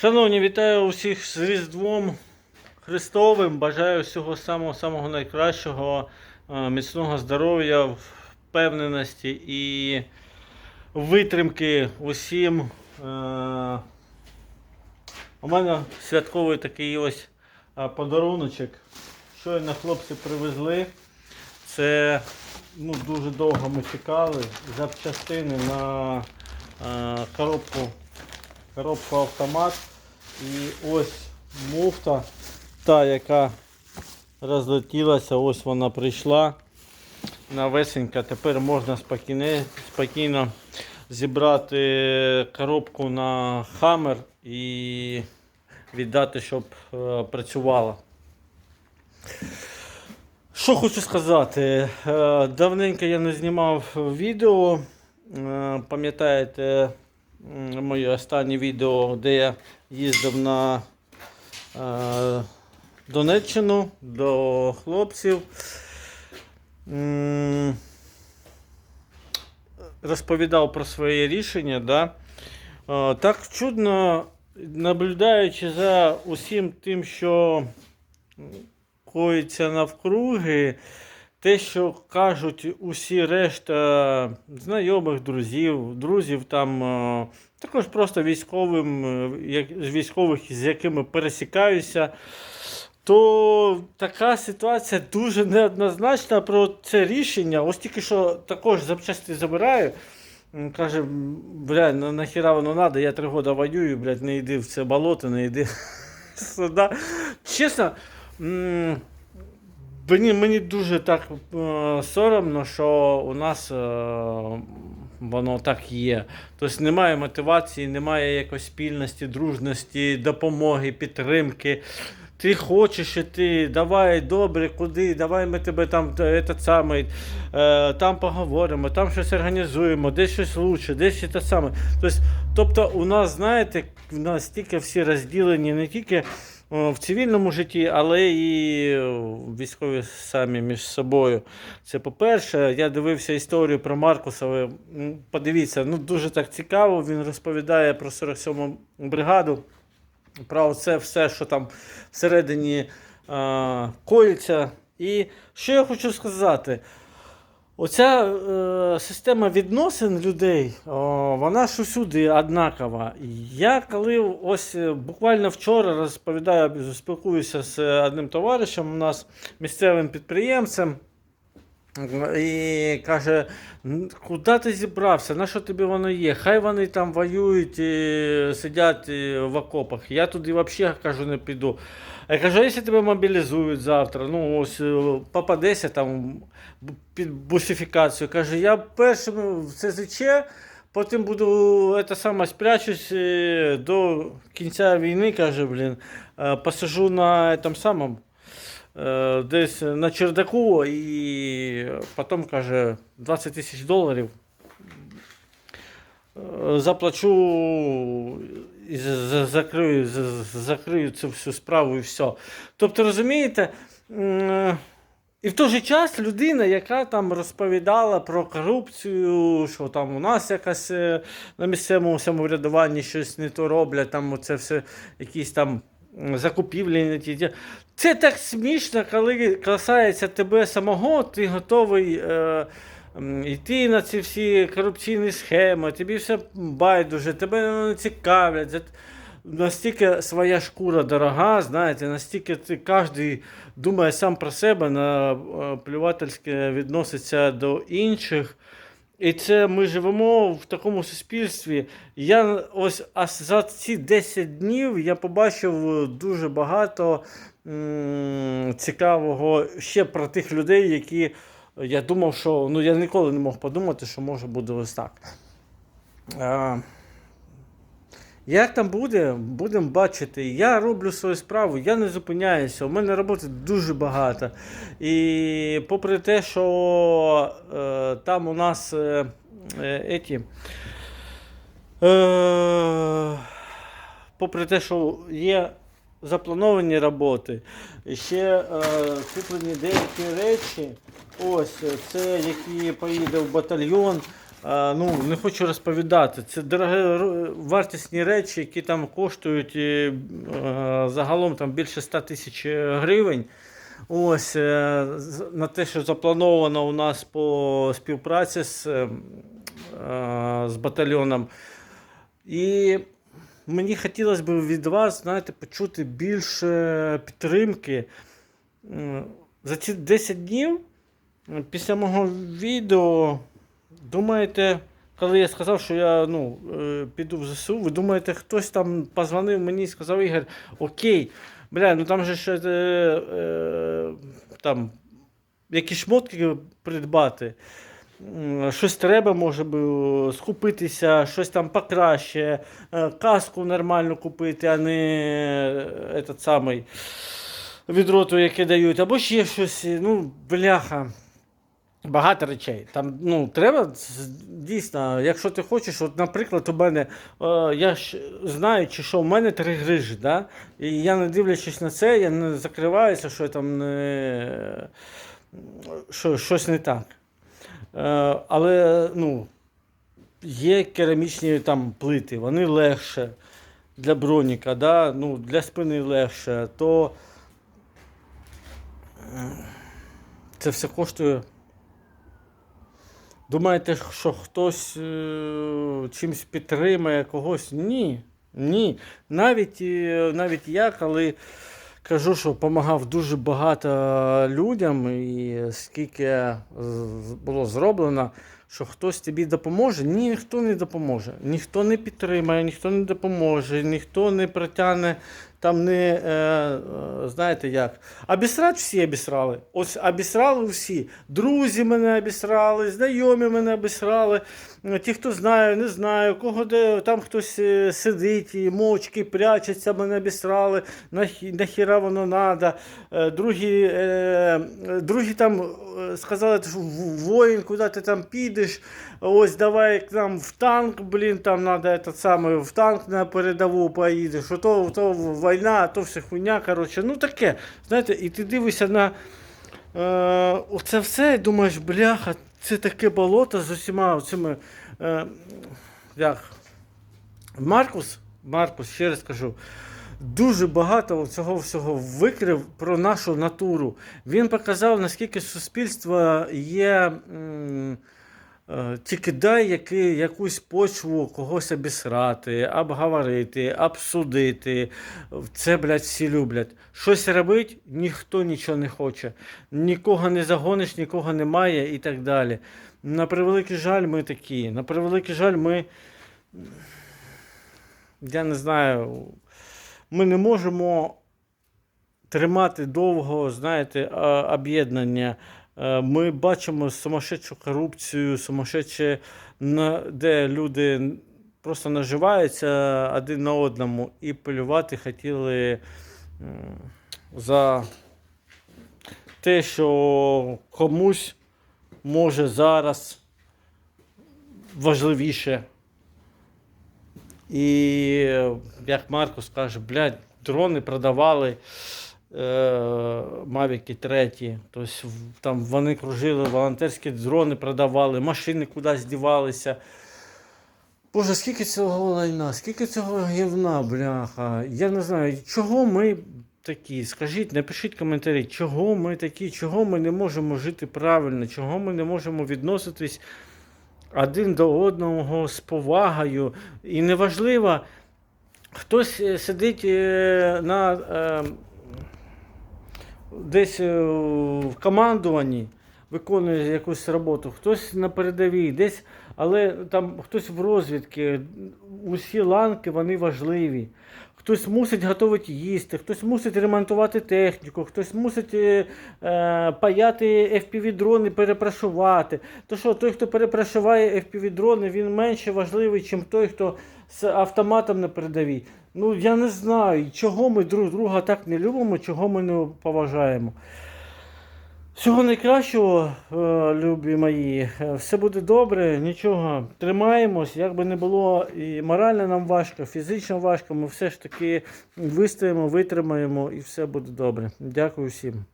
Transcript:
Шановні, вітаю усіх з Різдвом Христовим. Бажаю всього самого самого найкращого, е, міцного здоров'я, впевненості і витримки усім. Е, У мене святковий такий ось е, подаруночок. Щойно хлопці привезли. Це ну, дуже довго ми чекали. Запчастини на коробку коробку автомат. І ось муфта, та, яка розлетілася, ось вона прийшла. Новесенька. Тепер можна спокійно, зібрати коробку на хаммер і віддати, щоб е, працювала. Що хочу сказати, Е, давненько я не знімав відео. Е, Пам'ятаєте моє останнє відео, де я їздив на е, Донеччину до хлопців. Розповідав про своє рішення. Да? Е, Так чудно, наблюдаючи за усім тим, що коїться навкруги, те, що кажуть усі решта знайомих, друзів, друзів, там, е, також просто військовим, е, як, військових, з якими пересікаюся, то така ситуація дуже неоднозначна про це рішення. Ось тільки що також запчасти забираю. Каже, «М, бля, на нахіра воно надо, я три роки воюю, блядь, не йди в це болото, не йди сюди. Чесно, мені, мені дуже так е, соромно, що у нас е, воно так є. Тобто немає мотивації, немає якоїсь спільності, дружності, допомоги, підтримки. Ти хочеш іти, давай добре, куди, давай ми тебе там этот самий, е, там поговоримо, там щось організуємо, десь щось лучше, десь ще те саме. Тобто, тобто у нас, знаєте, настільки всі розділені не тільки в цивільному житті, але і військові самі між собою. Це по-перше, я дивився історію про Маркуса. Подивіться, ну дуже так цікаво. Він розповідає про 47-му бригаду, про це все, що там всередині а, коїться. І що я хочу сказати? Оця е, система відносин людей, о, вона ж усюди однакова. Я коли ось е, буквально вчора розповідаю, спілкуюся з одним товаришем у нас, місцевим підприємцем, і каже, куди ти зібрався? На що тобі воно є? Хай вони там воюють, і сидять в окопах. Я туди взагалі кажу, не піду. Я кажу, якщо тебе мобілізують завтра, ну ось е, попадеться там під бусифікацію. Каже, я першим в ЦЗЧ, потім буду це саме спрячусь е, до кінця війни, каже, блін, е, посажу на этом самому. Десь на чердаку і потім каже 20 тисяч доларів. Заплачу закрию, закрию цю всю справу і все. Тобто, розумієте, і в той же час людина, яка там розповідала про корупцію, що там у нас якась е, на місцевому самоврядуванні щось не то роблять, там це все якісь там закупівлі. Це так смішно, коли касається тебе самого, ти готовий. Е, Йти на ці всі корупційні схеми, тобі все байдуже, тебе не цікавлять. Настільки своя шкура дорога, знаєте, настільки ти кожен думає сам про себе, на е, плювательське відноситься до інших. І це ми живемо в такому суспільстві. Я ось а за ці 10 днів я побачив дуже багато м, цікавого ще про тих людей, які я думав, що ну я ніколи не мог подумати, що може буде ось так. А, як там буде, будемо бачити. Я роблю свою справу, я не зупиняюся. У мене роботи дуже багато. І попри те, що е, там у нас е, е, еті, е, попри те, що є заплановані роботи, ще е, куплені деякі речі, ось це які поїде в батальйон. А, ну, не хочу розповідати. Це дорогі вартісні речі, які там коштують е, е, загалом там більше 100 тисяч гривень. Ось е, на те, що заплановано у нас по співпраці з, е, е, з батальйоном. І мені хотілося б від вас, знаєте, почути більше підтримки. За ці 10 днів після мого відео, думаєте, коли я сказав, що я ну, е, піду в ЗСУ, ви думаєте, хтось там позвонив мені і сказав, Ігор, окей, бля, ну там же ще е, е, там якісь шмотки придбати. Щось треба, може би, скупитися, щось там покраще, е, каску нормально купити, а не е, этот самий відро, то, яке дають, або ще щось, ну, бляха. Багато речей. Там, ну, треба дійсно, якщо ти хочеш, от, наприклад, у мене, е, я ж знаю, чи що в мене три грижі, да? і я не дивлячись на це, я не закриваюся, що я там не, що, щось не так. Е, але ну, є керамічні там плити, вони легше для броніка, да? ну, для спини легше, то е, це все коштує. Думаєте, що хтось е, чимось підтримає когось? Ні. Ні. Навіть, навіть я, коли кажу, що допомагав дуже багато людям, і скільки було зроблено, що хтось тобі допоможе, ні, ніхто не допоможе. Ніхто не підтримає, ніхто не допоможе, ніхто не притягне там не, е, е, знаєте як, обісрати всі обісрали. Ось обісрали всі. Друзі мене обісрали, знайомі мене обісрали. Е, Ті, хто знає, не знаю, кого де там хтось е, сидить і мовчки прячеться, мене обісрали, нахі- нахіра воно надо. Е, Другі, е, другі там сказали, що воїн, куди ти там підеш, ось давай к нам в танк, блін, там надо в танк на передову поїдеш, що то, то війна, а то все хуйня, коротше, ну таке. Знаєте, і ти дивишся на е, оце все і думаєш, бляха, це таке болото з усіма цими. Е, як, Маркус, Маркус, ще раз кажу, дуже багато цього всього викрив про нашу натуру. Він показав, наскільки суспільство є. м, Тільки дай яки, якусь почву когось обісрати, обговорити, обсудити. Це, блядь, всі люблять. Щось робить, ніхто нічого не хоче. Нікого не загониш, нікого немає і так далі. На превеликий жаль, ми такі. На превеликий жаль, ми. Я не знаю. Ми не можемо тримати довго, знаєте, об'єднання. Е, Ми бачимо сумасшедшу корупцію, сумасшедше, де люди просто наживаються один на одному і полювати хотіли за те, що комусь може зараз важливіше. І е, як Маркус каже, блядь, дрони продавали е, Мавіки треті. Тобто там вони кружили, волонтерські дрони продавали, машини кудись дівалися. Боже, скільки цього лайна, скільки цього гівна, бляха. Я не знаю, чого ми такі? Скажіть, напишіть коментарі, чого ми такі, чого ми не можемо жити правильно, чого ми не можемо відноситись один до одного з повагою. І неважливо, хтось е, сидить е, на, е, десь е, в командуванні, виконує якусь роботу, хтось на передовій, десь, але там хтось в розвідки. Усі ланки вони важливі. Хтось мусить готувати їсти, хтось мусить ремонтувати техніку, хтось мусить е, е, паяти FPV-дрони, перепрашувати. То що той, хто перепрашуває FPV-дрони, він менше важливий, ніж той, хто з автоматом на передовій. Ну я не знаю, чого ми друг друга так не любимо, чого ми не поважаємо. Всього найкращого, е, любі мої. Е, Все буде добре, нічого. Тримаємось, як би не було і морально нам важко, фізично важко, ми все ж таки вистоїмо, витримаємо і все буде добре. Дякую всім.